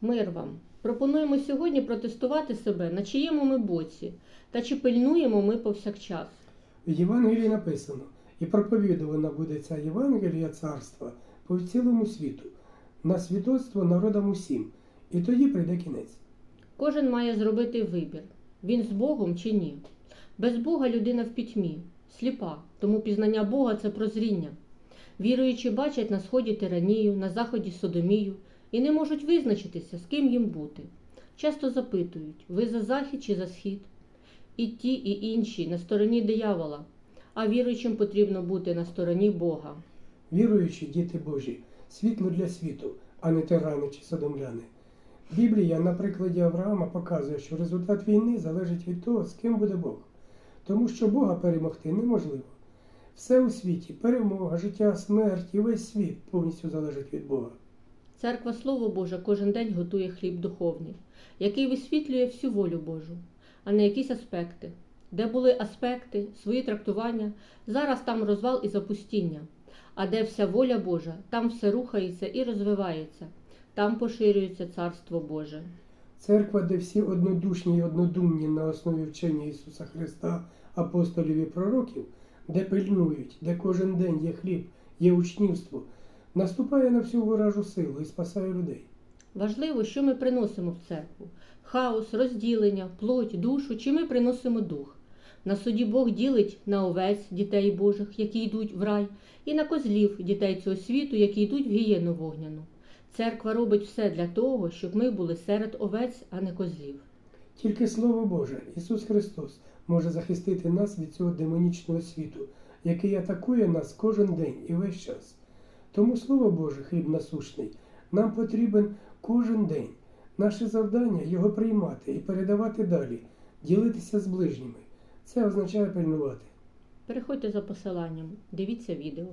Мир вам! Пропонуємо сьогодні протестувати себе, на чиєму ми боці, та чи пильнуємо ми повсякчас. В Євангелії написано, і проповідувана буде ця Євангелія царства по цілому світу, на свідоцтво народам усім, і тоді прийде кінець. Кожен має зробити вибір: він з Богом чи ні. Без Бога людина в пітьмі, сліпа, тому пізнання Бога це прозріння. Віруючі бачать на сході тиранію, на заході содомію і не можуть визначитися, з ким їм бути. Часто запитують: ви за захід чи за схід? І ті, і інші на стороні диявола, а віруючим потрібно бути на стороні Бога. Віруючі діти Божі, світло для світу, а не тирани чи содомляни. Біблія на прикладі Авраама показує, що результат війни залежить від того, з ким буде Бог. Тому що Бога перемогти неможливо. Все у світі, перемога, життя, смерть і весь світ повністю залежить від Бога. Церква Слово Боже кожен день готує хліб духовний, який висвітлює всю волю Божу, а не якісь аспекти. Де були аспекти, свої трактування, зараз там розвал і запустіння. А де вся воля Божа, там все рухається і розвивається, там поширюється Царство Боже. Церква, де всі однодушні і однодумні на основі вчення Ісуса Христа, апостолів і пророків, де пильнують, де кожен день є хліб, є учнівство, наступає на всю ворожу силу і спасає людей. Важливо, що ми приносимо в церкву: хаос, розділення, плоть, душу, чи ми приносимо дух. На суді Бог ділить на овець дітей Божих, які йдуть в рай, і на козлів дітей цього світу, які йдуть в гієну вогняну. Церква робить все для того, щоб ми були серед овець, а не козлів. Тільки Слово Боже, Ісус Христос, може захистити нас від цього демонічного світу, який атакує нас кожен день і весь час. Тому Слово Боже, хліб насущний, нам потрібен кожен день. Наше завдання його приймати і передавати далі, ділитися з ближніми. Це означає пильнувати. Переходьте за посиланням, дивіться відео.